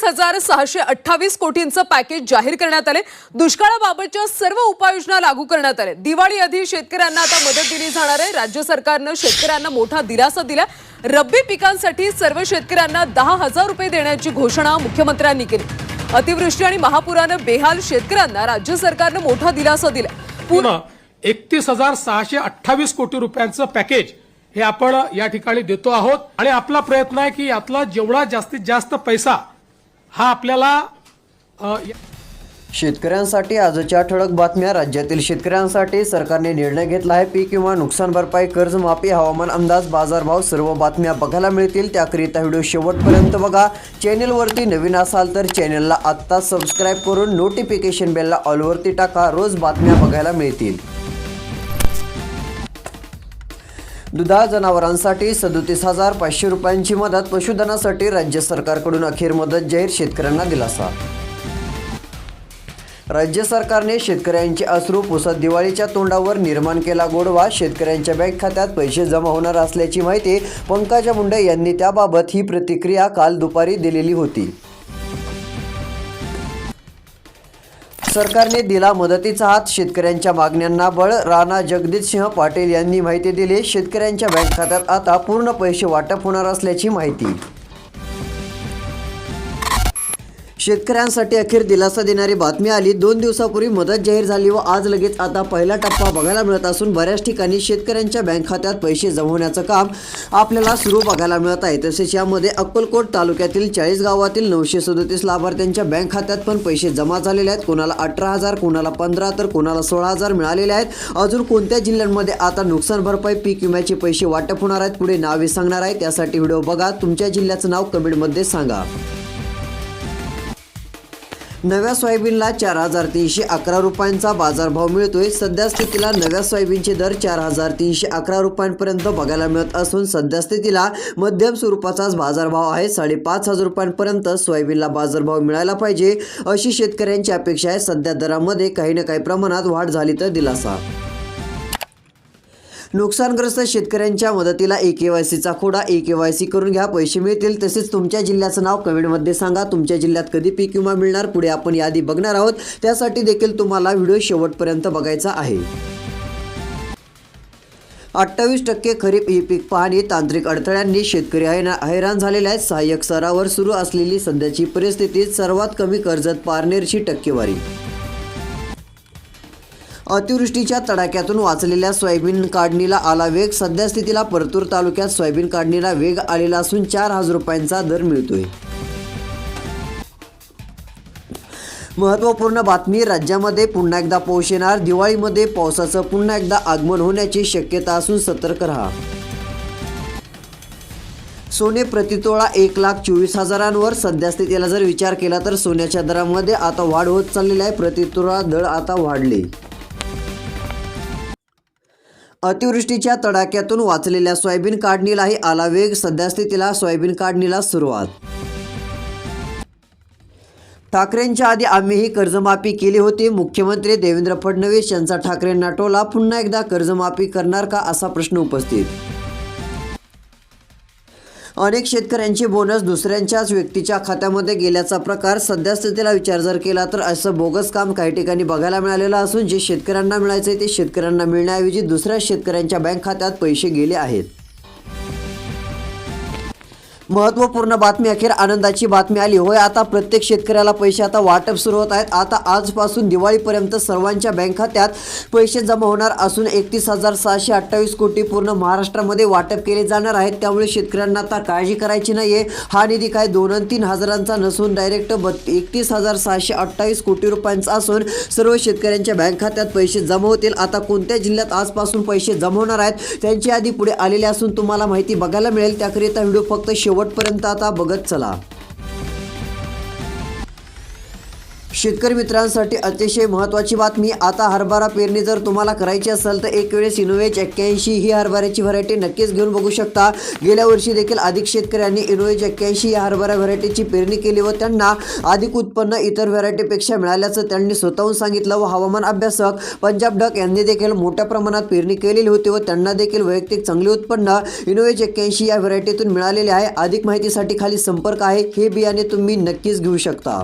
एकतीस हजार सहाशे अठ्ठावीस कोटींचं पॅकेज जाहीर करण्यात आले. दुष्काळाबाबतच्या सर्व उपाययोजना लागू करण्यात आले. दिवाळी आधी शेतकऱ्यांना आता मदत दिली जाणार आहे. राज्य सरकारनं शेतकऱ्यांना मोठा दिलासा दिला रब्बी पिकांसाठी सर्व शेतकऱ्यांना दहा हजार रुपये देण्याची घोषणा मुख्यमंत्र्यांनी केली. अतिवृष्टी आणि महापुरानं बेहाल शेतकऱ्यांना राज्य सरकारनं मोठा दिलासा दिला पुन्हा एकतीस हजार सहाशे अठ्ठावीस कोटी रुपयांचं पॅकेज हे आपण या ठिकाणी देतो आहोत. आणि आपला प्रयत्न आहे की यातला जेवढा जास्तीत जास्त पैसा हा आपल्याला शेतकऱ्यांसाठी आजच्या ठळक बातम्या. राज्यातील शेतकऱ्यांसाठी सरकारने निर्णय घेतला आहे. पीक किंवा नुकसान भरपाई कर्जमाफी हवामान अंदाज बाजारभाव सर्व बातम्या बघायला मिळतील. त्याकरिता व्हिडिओ शेवटपर्यंत बघा. चॅनेलवरती नवीन असाल तर चॅनेलला आत्ताच सबस्क्राईब करून नोटिफिकेशन बेलला ऑलवरती टाका. रोज बातम्या बघायला मिळतील. दुधाळ जनावरांसाठी सदोतीस हजार पाचशे रुपयांची मदत पशुधनासाठी राज्य सरकारकडून अखेर मदत जाहीर शेतकऱ्यांना दिलासा. राज्य सरकारने शेतकऱ्यांचे अश्रू पुसत दिवाळीच्या तोंडावर निर्माण केला गोडवा. शेतकऱ्यांच्या बँक खात्यात पैसे जमा होणार असल्याची माहिती पंकजा मुंडे यांनी त्याबाबत ही प्रतिक्रिया काल दुपारी दिलेली होती. सरकारने दिला मदतीचा हात. शेतकऱ्यांच्या मागण्यांना बळ. राणा जगदीतसिंह पाटील यांनी माहिती दिली. शेतकऱ्यांच्या बँक खात्यात आता पूर्ण पैसे वाटप होणार असल्याची माहिती. शेतकऱ्यांसाठी अखेर दिलासा देणारी बातमी आली. दोन दिवसापूर्वी मदत जाहीर झाली व आज लगेच आता पहिला टप्पा बघायला मिळत असून बऱ्याच ठिकाणी शेतकऱ्यांच्या बँक खात्यात पैसे जमवण्याचं काम आपल्याला सुरू बघायला मिळत आहे. तसेच यामध्ये अक्कलकोट तालुक्यातील चाळीस गावातील नऊशे सदोतीस लाभार्थ्यांच्या बँक खात्यात पण पैसे जमा झालेले आहेत. कोणाला अठरा हजार कोणाला पंधरा तर कोणाला सोळा हजार मिळालेले आहेत. अजून कोणत्या जिल्ह्यांमध्ये आता नुकसान भरपाई पीक विम्याचे पैसे वाटप होणार आहेत पुढे नावे सांगणार आहे त्यासाठी व्हिडिओ बघा. तुमच्या जिल्ह्याचं नाव कमेंटमध्ये सांगा. नव्या सोयाबीनला चार हजार तीनशे अकरा रुपयांचा बाजारभाव मिळतोय. सध्या स्थितीला नव्या सोयाबीनचे दर चार हजार तीनशे अकरा रुपयांपर्यंत बघायला मिळत असून सध्या स्थितीला मध्यम स्वरूपाचाच बाजारभाव आहे. साडेपाच हजार रुपयांपर्यंत सोयाबीनला बाजारभाव मिळायला पाहिजे अशी शेतकऱ्यांची अपेक्षा आहे. सध्या दरामध्ये काही ना काही प्रमाणात वाढ झाली तर दिलासा. नुकसानग्रस्त शेतकऱ्यांच्या मदतीला ए के वाय सीचा खोडा. ए के वाय सी करून घ्या पैसे मिळतील. तसेच तुमच्या जिल्ह्याचं नाव कमेंटमध्ये सांगा. तुमच्या जिल्ह्यात कधी पीक विमा मिळणार पुढे आपण यादी बघणार आहोत. त्यासाठी देखील तुम्हाला व्हिडिओ शेवटपर्यंत बघायचा आहे. अठ्ठावीस टक्के खरीप ई पीक पाहणी तांत्रिक अडथळ्यांनी शेतकरी हैराण झालेले आहेत. सहाय्यक स्तरावर सुरू असलेली सध्याची परिस्थिती सर्वात कमी कर्जत पारनेरची टक्केवारी अतिवृष्टीच्या तडाख्यातून वाचलेल्या सोयाबीन काढणीला आला वेग. सध्या स्थितीला परतूर तालुक्यात सोयाबीन काढणीला वेग आलेला असून चार हजार रुपयांचा दर मिळतोय. महत्त्वपूर्ण बातमी राज्यामध्ये पुन्हा एकदा पाऊस येणार. दिवाळीमध्ये पावसाचं पुन्हा एकदा आगमन होण्याची शक्यता असून सतर्क राहा. सोने प्रतितोळा एक लाख चोवीस हजारांवर. सध्यास्थितीला जर विचार केला तर सोन्याच्या दरामध्ये आता वाढ होत चाललेली आहे. प्रतितोळा दर आता वाढले. अतिवृष्टीच्या तडाख्यातून वाचलेल्या सोयाबीन काढणीलाही आला वेग. सध्या स्थितीला सोयाबीन काढणीला सुरुवात. ठाकरेंच्या आधी आम्हीही कर्जमाफी केली होती. मुख्यमंत्री देवेंद्र फडणवीस यांचा ठाकरेंना टोला. पुन्हा एकदा कर्जमाफी करणार का असा प्रश्न उपस्थित अनेक शेतकऱ्यांचे बोनस दुसऱ्यांच्याच व्यक्तीच्या खात्यामध्ये गेल्याचा प्रकार सध्यास्थितीला विचार जर केला तर असं बोगस काम काही ठिकाणी बघायला मिळालेलं असून जे शेतकऱ्यांना मिळायचे ते शेतकऱ्यांना मिळण्याऐवजी दुसऱ्या शेतकऱ्यांच्या बँक खात्यात पैसे गेले आहेत. महत्त्वपूर्ण बातमी अखेर आनंदाची बातमी आली. होय आता प्रत्येक शेतकऱ्याला पैसे आता वाटप सुरू होत आहेत. आता आजपासून दिवाळीपर्यंत सर्वांच्या बँक खात्यात पैसे जमा होणार असून एकतीस हजार सहाशे अठ्ठावीस कोटी पूर्ण महाराष्ट्रामध्ये वाटप केले जाणार आहेत. त्यामुळे शेतकऱ्यांना आता काळजी करायची नाहीये. हा निधी काय दोन तीन हजारांचा नसून डायरेक्ट बत् एकतीस हजार सहाशे अठ्ठावीस कोटी रुपयांचा असून सर्व शेतकऱ्यांच्या बँक खात्यात पैसे जमा होतील. आता कोणत्या जिल्ह्यात आजपासून पैसे जमा होणार आहेत त्यांची यादी पुढे आलेली असून तुम्हाला माहिती बघायला मिळेल. त्याकरिता व्हिडिओ फक्त शेवटपर्यंत आता बघत चला. शेतकरी मित्रांसाठी अतिशय महत्त्वाची बातमी. आता हरभरा पेरणी जर तुम्हाला करायची असेल तर एक वेळेस इनोवेज एक्क्याऐंशी ही हरभऱ्याची व्हरायटी नक्कीच घेऊन बघू शकता. गेल्या वर्षी देखील अधिक शेतकऱ्यांनी इनोवेज एक्क्याऐंशी या हरभरा व्हरायटीची पेरणी केली व त्यांना अधिक उत्पन्न इतर व्हरायटीपेक्षा मिळाल्याचं त्यांनी स्वतःहून सांगितलं व हवामान अभ्यासक पंजाब डक यांनी देखील मोठ्या प्रमाणात पेरणी केलेली होती व त्यांना देखील वैयक्तिक चांगले उत्पन्न इनोवेज एक्क्याऐंशी या व्हरायटीतून मिळालेले आहे. अधिक माहितीसाठी खाली संपर्क आहे. हे बियाणे तुम्ही नक्कीच घेऊ शकता.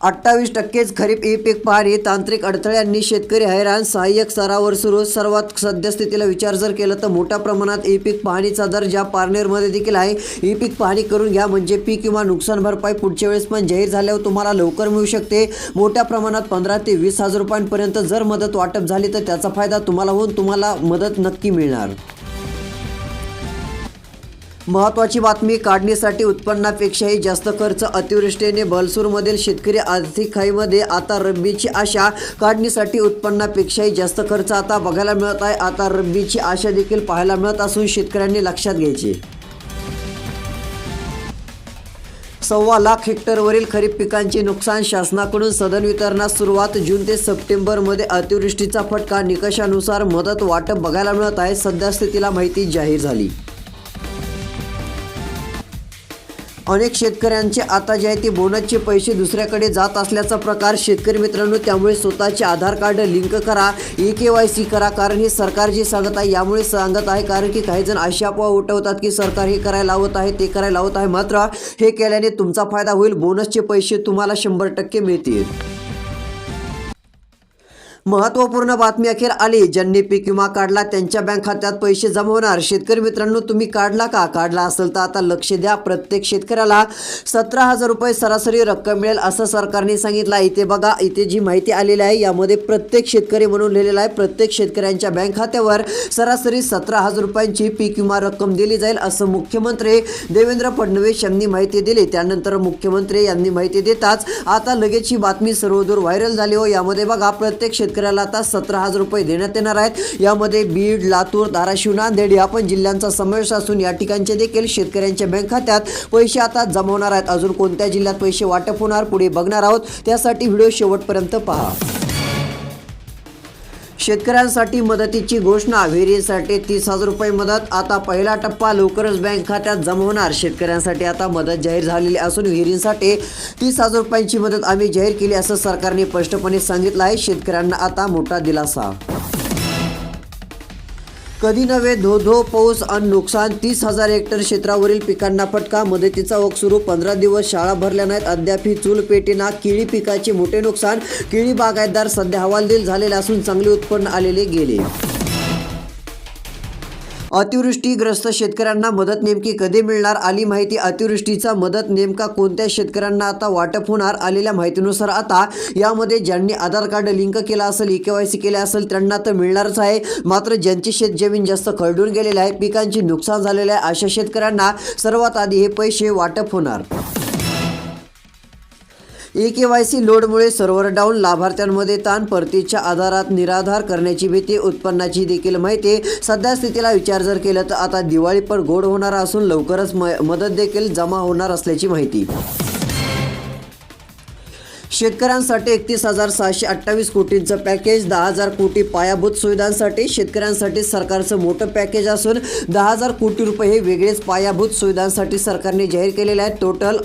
अठ्ठावीस टक्केच खरीप ई पीक पाहणी तांत्रिक अडथळ्यांनी शेतकरी हैराण सहाय्यक स्तरावर सुरू सर्वात सद्यस्थितीला विचार जर केला तर मोठ्या प्रमाणात ई पीक पाहणीचा दर ज्या पारनेरमध्ये देखील आहे. ई पीक पाहणी करून घ्या म्हणजे पीक किंवा नुकसान भरपाई पुढच्या वेळेस पण जाहीर झाल्यावर तुम्हाला लवकर मिळू शकते. मोठ्या प्रमाणात पंधरा ते वीस हजार रुपयांपर्यंत जर मदत वाटप झाली तर त्याचा फायदा तुम्हाला होऊन तुम्हाला मदत नक्की मिळणार. महत्वाची बातमी काढणीसाठी उत्पन्नापेक्षाही जास्त खर्च अतिवृष्टीने बलसूरमधील शेतकरी आर्थिक खाईमध्ये आता रब्बीची आशा. काढणीसाठी उत्पन्नापेक्षाही जास्त खर्च आता बघायला मिळत आहे. आता रब्बीची आशा देखील पाहायला मिळत असून शेतकऱ्यांनी लक्षात घ्यायची. सव्वा लाख हेक्टरवरील खरीप पिकांचे नुकसान शासनाकडून सदन वितरणास सुरुवात. जून ते सप्टेंबरमध्ये अतिवृष्टीचा फटका. निकषानुसार मदत वाटप बघायला मिळत आहे. सध्या स्थितीला माहिती जाहीर झाली. अनेक शेतकऱ्यांचे आता जे आहे ते बोनसचे पैसे दुसऱ्याकडे जात असल्याचा प्रकार शेतकरी मित्रांनो त्यामुळे स्वतःचे आधार कार्ड लिंक करा ई के वाय सी करा कारण हे सरकार जे सांगत आहे यामुळे सांगत आहे कारण की काही जण अशा अफवा उठवतात की सरकार हे करायला लावत आहे ते करायला लावत आहे. मात्र हे केल्याने तुमचा फायदा होईल बोनसचे पैसे तुम्हाला शंभर टक्के मिळतील. महत्त्वपूर्ण बातमी अखेर आली. ज्यांनी पीक विमा काढला त्यांच्या बँक खात्यात पैसे जमा होणार. शेतकरी मित्रांनो तुम्ही काढला का? काढला असेल तर आता लक्ष द्या. प्रत्येक शेतकऱ्याला सतरा हजार रुपये सरासरी रक्कम मिळेल असं सरकारने सांगितलं. आहे इथे बघा इथे जी माहिती आलेली आहे यामध्ये प्रत्येक शेतकरी म्हणून लिहिलेलं आहे. प्रत्येक शेतकऱ्यांच्या बँक खात्यावर सरासरी सतरा हजार रुपयांची पीक विमा रक्कम दिली जाईल असं मुख्यमंत्री देवेंद्र फडणवीस यांनी माहिती दिली. त्यानंतर मुख्यमंत्री यांनी माहिती देताच आता लगेच ही बातमी सर्वदूर व्हायरल झाली हो. यामध्ये बघा प्रत्येक शेतकऱ्याला आता सतरा हजार रुपये देण्यात येणार आहेत. यामध्ये बीड लातूर धाराशिव नांदेड या पण जिल्ह्यांचा समावेश असून या ठिकाणचे देखील शेतकऱ्यांच्या बँक खात्यात पैसे आता जमवणार आहेत. अजून कोणत्या जिल्ह्यात पैसे वाटप होणार पुढे बघणार आहोत. त्यासाठी व्हिडिओ शेवटपर्यंत पहा. शेतकऱ्यांसाठी मदतीची घोषणा. विहिरीसाठी तीस हजार रुपये मदत. आता पहिला टप्पा लवकरच बँक खात्यात जमा होणार. शेतकऱ्यांसाठी आता मदत जाहीर झालेली असून विहिरींसाठी तीस हजार रुपयांची मदत आम्ही जाहीर केली असं सरकारने स्पष्टपणे सांगितलं आहे. शेतकऱ्यांना आता मोठा दिलासा. कधी नव्हे धो धो पाऊस आणि नुकसान. तीस हजार हेक्टर क्षेत्रावरील पिकांना फटका. मदतीचा ओघ सुरू. पंधरा दिवस शाळा भरल्या नाहीत. अद्यापही चूल पेटीना केळी पिकाचे मोठे नुकसान. केळी बागायतदार सध्या हवालदिल झालेले असून चांगले उत्पन्न आलेले गेले. अतिवृष्टीग्रस्त शेतकऱ्यांना मदत नेमकी कधी मिळणार आली माहिती अतिवृष्टीचा मदत नेमका कोणत्या शेतकऱ्यांना आता वाटप होणार आलेल्या माहितीनुसार आता यामध्ये ज्यांनी आधार कार्ड लिंक केला असेल ई के वाय सी केले असेल त्यांना तर मिळणारच आहे. मात्र ज्यांची शेतजमीन जास्त खरडून गेलेली आहे पिकांचे नुकसान झालेलं आहे अशा शेतकऱ्यांना सर्वात आधी हे पैसे वाटप होणार. ई के वाय सी लोडमुळे सर्व्हर डाऊन लाभार्थ्यांमध्ये ताण परतीच्या आधारात निराधार करण्याची भीती उत्पन्नाची देखील माहिती. सध्या स्थितीला विचार जर केला तर आता दिवाळी पण गोड होणार असून लवकरच म मदत देखील जमा होणार असल्याची माहिती. शेतकऱ्यांसाठी एकतीस हजार सहाशे अठ्ठावीस कोटींचं पॅकेज दहा हजार कोटी पायाभूत सुविधांसाठी शेतकऱ्यांसाठी सरकारचं मोठं पॅकेज असून दहा हजार कोटी रुपये हे वेगळेच पायाभूत सुविधांसाठी सरकारने जाहीर केलेले आहेत. टोटल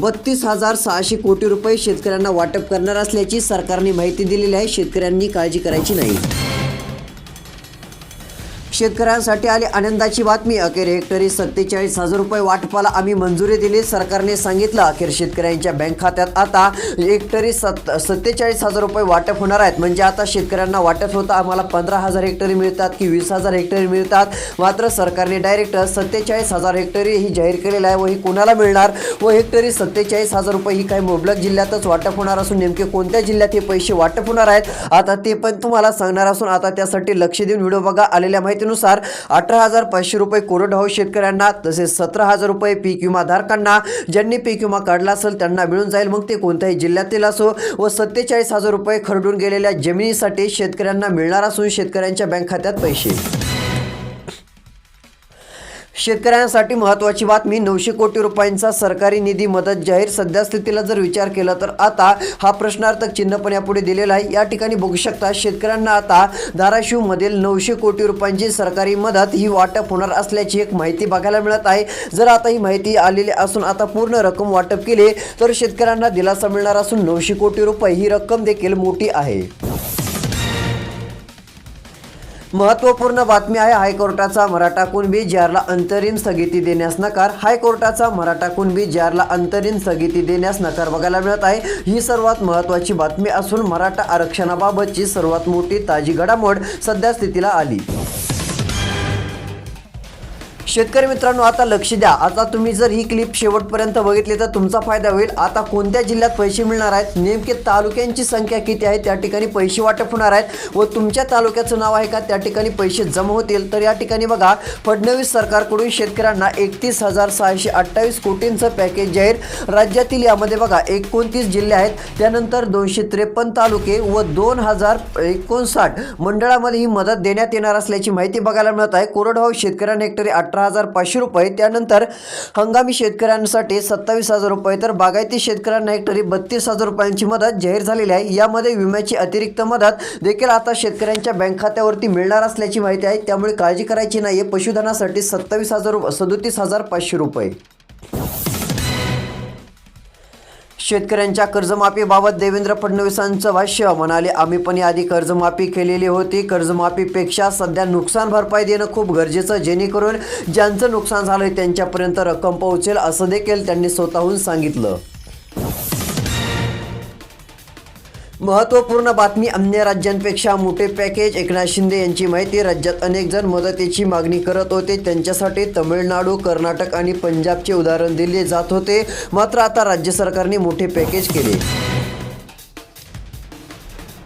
बत्तीस हजार सहाशे कोटी रुपये शेतकऱ्यांना वाटप करणार असल्याची सरकारने माहिती दिलेली आहे. शेतकऱ्यांनी काळजी करायची नाही. शेतकऱ्यांसाठी आली आनंदाची बातमी. अखेर हेक्टरी सत्तेचाळीस हजार रुपये वाटपाला आम्ही मंजुरी दिली. सरकारने सांगितलं अखेर शेतकऱ्यांच्या बँक खात्यात आता हेक्टरी सत् सत्तेचाळीस हजार रुपये वाटप होणार आहेत. म्हणजे आता शेतकऱ्यांना वाटप होतं आम्हाला पंधरा हजार हेक्टरी मिळतात की वीस हजार हेक्टरी मिळतात. मात्र सरकारने डायरेक्ट सत्तेचाळीस हजार हेक्टरी ही जाहीर केलेलं आहे व ही कोणाला मिळणार? व हेक्टरी सत्तेचाळीस हजार रुपये ही काही मुबलक जिल्ह्यातच वाटप होणार असून नेमके कोणत्या जिल्ह्यात हे पैसे वाटप होणार आहेत? आता ते पण तुम्हाला सांगणार असून आता त्यासाठी लक्ष देऊन व्हिडिओ बघा. आलेल्या माहितीनुसार अठरा हजार पाचशे रुपये कोरडवाहू शेतकऱ्यांना तसेच सतरा हजार रुपये पीक विमा धारकांना ज्यांनी पीक विमा काढला असेल त्यांना मिळून जाईल. मग ते कोणत्याही जिल्ह्यातील असो व सत्तेचाळीस हजार रुपये खरडून गेलेल्या जमिनीसाठी शेतकऱ्यांना मिळणार असून शेतकऱ्यांच्या बँक खात्यात पैसे. शेतकऱ्यांसाठी महत्त्वाची बातमी नऊशे कोटी रुपयांचा सरकारी निधी मदत जाहीर सध्या स्थितीला जर विचार केला तर आता हा प्रश्नार्थक चिन्ह पण यापुढे दिलेला आहे. या ठिकाणी बघू शकता शेतकऱ्यांना आता धाराशिवमधील नऊशे कोटी रुपयांची सरकारी मदत ही वाटप होणार असल्याची एक माहिती बघायला मिळत आहे. जर आता ही माहिती आलेली असून आता पूर्ण रक्कम वाटप केली तर शेतकऱ्यांना दिलासा मिळणार असून नऊशे कोटी रुपये ही रक्कम देखील मोठी आहे. महत्त्वपूर्ण बातमी आहे हायकोर्टाचा मराठा कुणबी जारला अंतरिम स्थगिती देण्यास नकार. हायकोर्टाचा मराठा कुणबी जारला अंतरिम स्थगिती देण्यास नकार बघायला मिळत आहे. ही सर्वात महत्त्वाची बातमी असून मराठा आरक्षणाबाबतची सर्वात मोठी ताजी घडामोड सध्या स्थितीला आली. शेतकरी मित्रांनो आता लक्ष द्या. आता तुम्ही जर ही क्लिप शेवटपर्यंत बघितली तर तुमचा फायदा होईल. आता कोणत्या जिल्ह्यात पैसे मिळणार आहेत? नेमके तालुक्यांची संख्या किती आहे? त्या ठिकाणी पैसे वाटप होणार आहेत. व तुमच्या तालुक्याचं नाव आहे का? त्या ठिकाणी पैसे जमा होतील. तर या ठिकाणी बघा फडणवीस सरकारकडून शेतकऱ्यांना एकतीस हजार सहाशे अठ्ठावीस कोटींचं पॅकेज जाहीर. राज्यातील यामध्ये बघा एकोणतीस जिल्हे आहेत. त्यानंतर दोनशे त्रेपन्न तालुके व दोन हजार एकोणसाठ मंडळामध्ये ही मदत देण्यात येणार असल्याची माहिती बघायला मिळत आहे. कोरडवाहू शेतकऱ्यांना हेक्टरी अठरा हजार पाचशे रुपये. त्यानंतर हंगामी शेतकऱ्यांसाठी सत्तावीस हजार रुपये. तर बागायती शेतकऱ्यांना हेक्टरी बत्तीस हजार रुपयांची मदत जाहीर झालेली आहे. यामध्ये विम्याची अतिरिक्त मदत देखील आता शेतकऱ्यांच्या बँक खात्यावरती मिळणार असल्याची माहिती आहे. त्यामुळे काळजी करायची नाही पशुधनासाठी सत्तावीस हजार रु- सदोतीस हजार पाचशे रुपये. शेतकऱ्यांच्या कर्जमाफीबाबत देवेंद्र फडणवीसांचं भाष्य. म्हणाले आम्ही पण याआधी कर्जमाफी केलेली होती. कर्जमाफीपेक्षा सध्या नुकसान भरपाई देणं खूप गरजेचं. जेणेकरून ज्यांचं नुकसान झालंय त्यांच्यापर्यंत रक्कम पोहोचेल असं देखील त्यांनी स्वतःहून सांगितलं. महत्त्वपूर्ण बातमी अन्य राज्यांपेक्षा मोठे पॅकेज. एकनाथ शिंदे यांची माहिती. राज्यात अनेक जण मदतीची मागणी करत होते. त्यांच्यासाठी तमिळनाडू कर्नाटक आणि पंजाबचे उदाहरण दिले जात होते. मात्र आता राज्य सरकारने मोठे पॅकेज केले.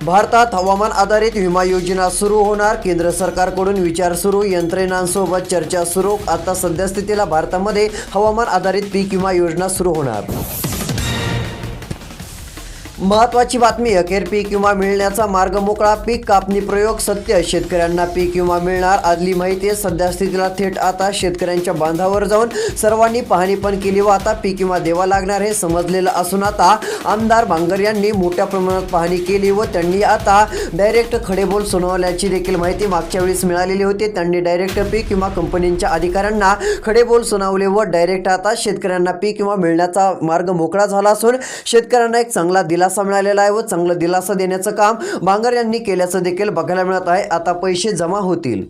भारतात हवामान आधारित विमा योजना सुरू होणार. केंद्र सरकारकडून विचार सुरू. यंत्रणांसोबत चर्चा सुरू. आता सद्यस्थितीला भारतामध्ये हवामान आधारित पीक विमा योजना सुरू होणार. महत्वाची बातमी अखेर पीक विमा मिळण्याचा मार्ग मोकळा पीक कापणी प्रयोग सत्य शेतकऱ्यांना पीक विमा मिळणार आदली माहिती आहे सध्या स्थितीला थेट आता शेतकऱ्यांच्या बांधावर जाऊन सर्वांनी पाहणी पण केली व आता पीक विमा द्यावा लागणार हे समजलेलं असून आता आमदार भांगर यांनी मोठ्या प्रमाणात पाहणी केली व त्यांनी आता डायरेक्ट खडेबोल सुनावल्याची देखील माहिती मागच्या वेळेस मिळालेली होती. त्यांनी डायरेक्ट पीक विमा कंपनींच्या अधिकाऱ्यांना खडेबोल सुनावले व डायरेक्ट आता शेतकऱ्यांना पीक विमा मिळण्याचा मार्ग मोकळा झाला असून शेतकऱ्यांना एक चांगला दिलासा मिळालेला आहे व चांगला दिलासा देण्याचं काम बांगर यांनी केल्याचं देखील बघायला मिळत आहे. आता पैसे जमा होतील.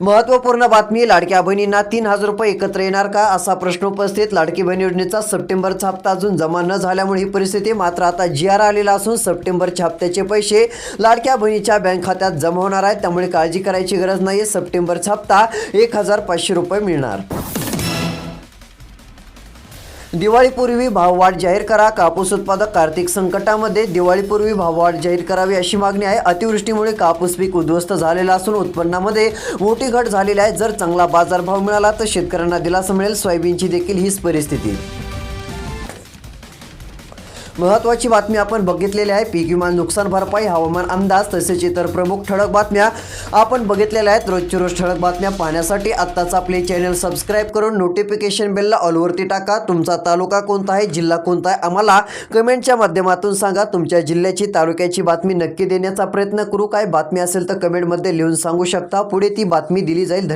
महत्त्वपूर्ण बातमी लाडक्या बहिणींना तीन हजार रुपये एकत्र येणार का? असा प्रश्न उपस्थित लाडकी बहीण योजनेचा सप्टेंबरचा हप्ता अजून जमा न झाल्यामुळे ही परिस्थिती मात्र आता जी आर आलेला असून सप्टेंबरच्या हप्त्याचे पैसे लाडक्या बहिणीच्या बँक खात्यात जमा होणार आहेत. त्यामुळे काळजी करायची गरज नाही सप्टेंबरचा हप्ता एक हजार पाचशे रुपये मिळणार. दिवाळीपूर्वी भाववाढ जाहीर करा. कापूस उत्पादक आर्थिक संकटामध्ये दिवाळीपूर्वी भाववाढ जाहीर करावी अशी मागणी आहे. अतिवृष्टीमुळे कापूस पीक उद्ध्वस्त झालेला असून उत्पन्नामध्ये मोठी घट झालेली आहे. जर चांगला बाजारभाव मिळाला तर शेतकऱ्यांना दिलासा मिळेल. सोयाबीनची देखील हीच परिस्थिती महत्वाची बातमी आपण बघितलेली आहे. पीक विमा नुकसान भरपाई हवामान अंदाज तसेच इतर प्रमुख ठळक बातम्या आपण बघितलेल्या आहेत. रोजची रोज ठळक बातम्या पाहण्यासाठी आत्ताच आपले चॅनल सबस्क्राईब करून नोटिफिकेशन बेलला ऑलवरती टाका. तुमचा तालुका कोणता आहे जिल्हा कोणता आहे आम्हाला कमेंटच्या माध्यमातून सांगा. तुमच्या जिल्ह्याची तालुक्याची बातमी नक्की देण्याचा प्रयत्न करू. काय बातमी असेल तर कमेंटमध्ये लिहून सांगू शकता. पुढे ती बातमी दिली जाईल. धन्यवाद.